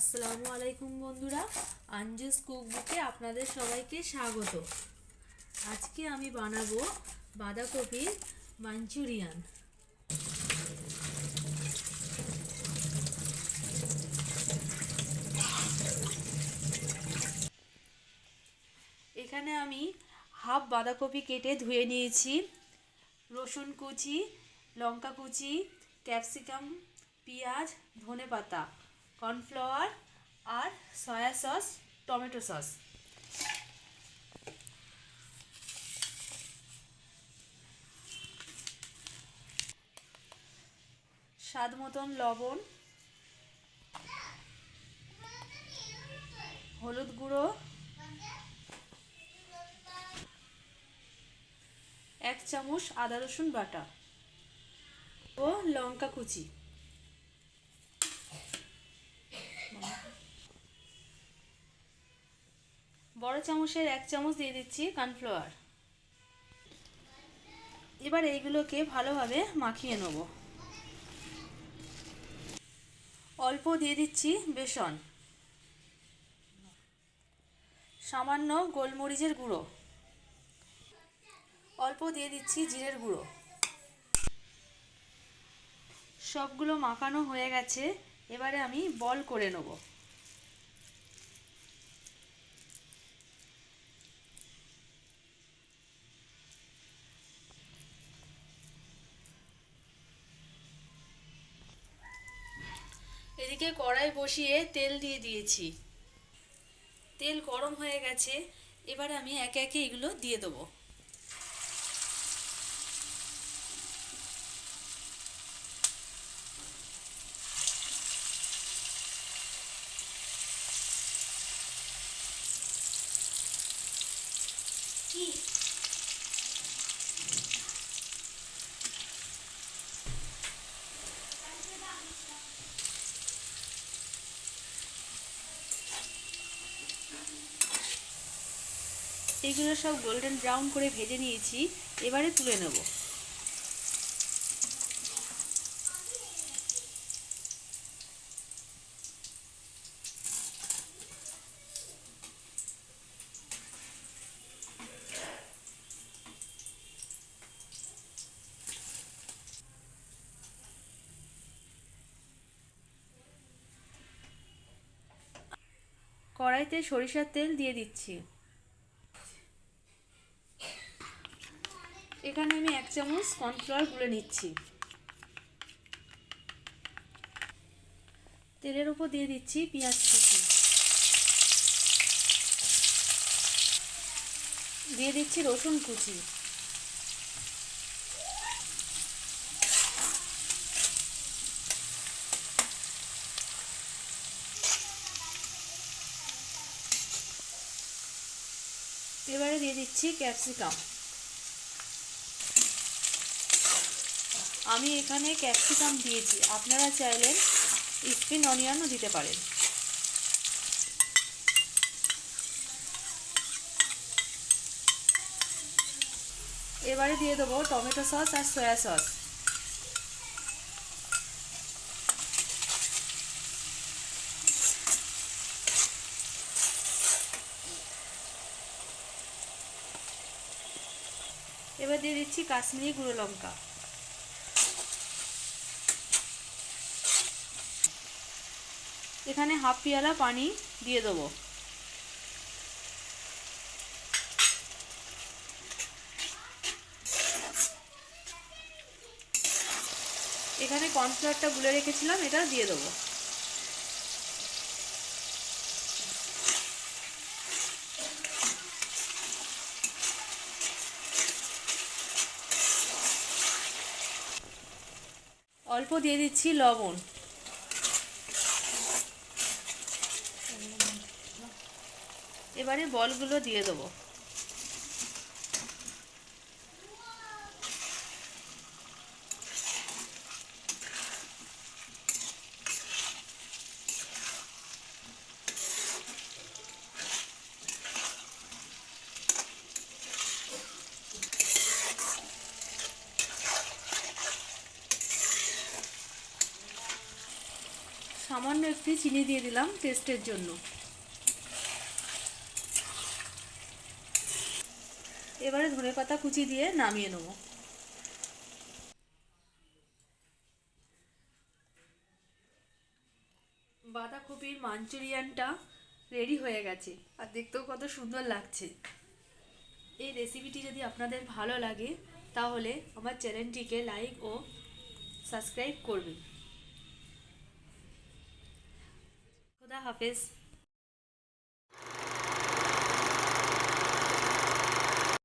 আসসালামু আলাইকুম বন্ধুরা, আঞ্জুস কুকবুকে আপনাদের সবাইকে স্বাগত। আজকে আমি বানাবো বাঁধাকপির মাঞ্চুরিয়ান। এখানে আমি হাফ বাঁধাকপি কেটে ধুয়ে নিয়েছি। রসুন কুচি, লঙ্কা কুচি, ক্যাপসিকাম, পেঁয়াজ ধনে পাতা কর্নফ্লাওয়ার আর সয়া সস, টমেটো সস। স্বাদ মতন লবণ, হলুদ গুঁড়ো, এক চামচ আদা রসুন বাটা ও লঙ্কা কুচি। বড় চামচের এক চামচ দিয়ে দিচ্ছি কর্নফ্লাওয়ার এবার এইগুলোকে ভালোভাবে মাখিয়ে নেব। অল্প দিয়ে দিচ্ছি বেসন। সামান্য গোলমরিচের গুঁড়ো। অল্প দিয়ে দিচ্ছি জিরের গুঁড়ো। সবগুলো মাখানো হয়ে গেছে, এবারে আমি বল করে নেব। এদিকে কড়াই বসিয়ে তেল দিয়ে দিয়েছি। তেল গরম হয়ে গেছে, এবার আমি একে একে এগুলো দিয়ে দেবো। এগুলো সব গোল্ডেন ব্রাউন করে ভেজে নিয়েছি। এবারে তুলে নেব। কড়াইতে সরিষার তেল দিয়ে দিচ্ছি। এখানে আমি এক চামচ কর্নফ্লাওয়ার গুলে নিচ্ছি। তেলের উপর দিয়ে দিচ্ছি পেঁয়াজ কুচি। দিয়ে দিচ্ছি রসুন কুচি। এবারে দিয়ে দিচ্ছি ক্যাপসিকাম। আমি এখানে ক্যাপসিকাম দিয়েছি। আপনারা চাইলেন স্প্রিং অনিয়নও দিতে পারেন। এবারে দিয়ে দেবো টমেটো সস আর সয়া সস। এবার দিয়ে দিচ্ছি কাশ্মীরি গুঁড়ো লঙ্কা। এখানে হাফ পেয়ালা পানি দিয়ে দেবো। এখানে কর্নফ্লাওয়ারটা গুলে রেখেছিলাম, এটা দিয়ে দেবো। অল্প দিয়ে দিচ্ছি লবণ। এবারে বলগুলো দিয়ে দেবো। সামান্য একটি চিনি দিয়ে দিলাম টেস্টের জন্য। এবারে ধনে পাতা কুচি দিয়ে নামিয়ে নেব। বাঁধাকপির মাঞ্চুরিয়ানটা রেডি হয়ে গেছে আর দেখতেও কত সুন্দর লাগছে। এই রেসিপিটি যদি আপনাদের ভালো লাগে, তাহলে আমার চ্যানেলটিকে লাইক ও সাবস্ক্রাইব করবেন। খুদা হাফেজ।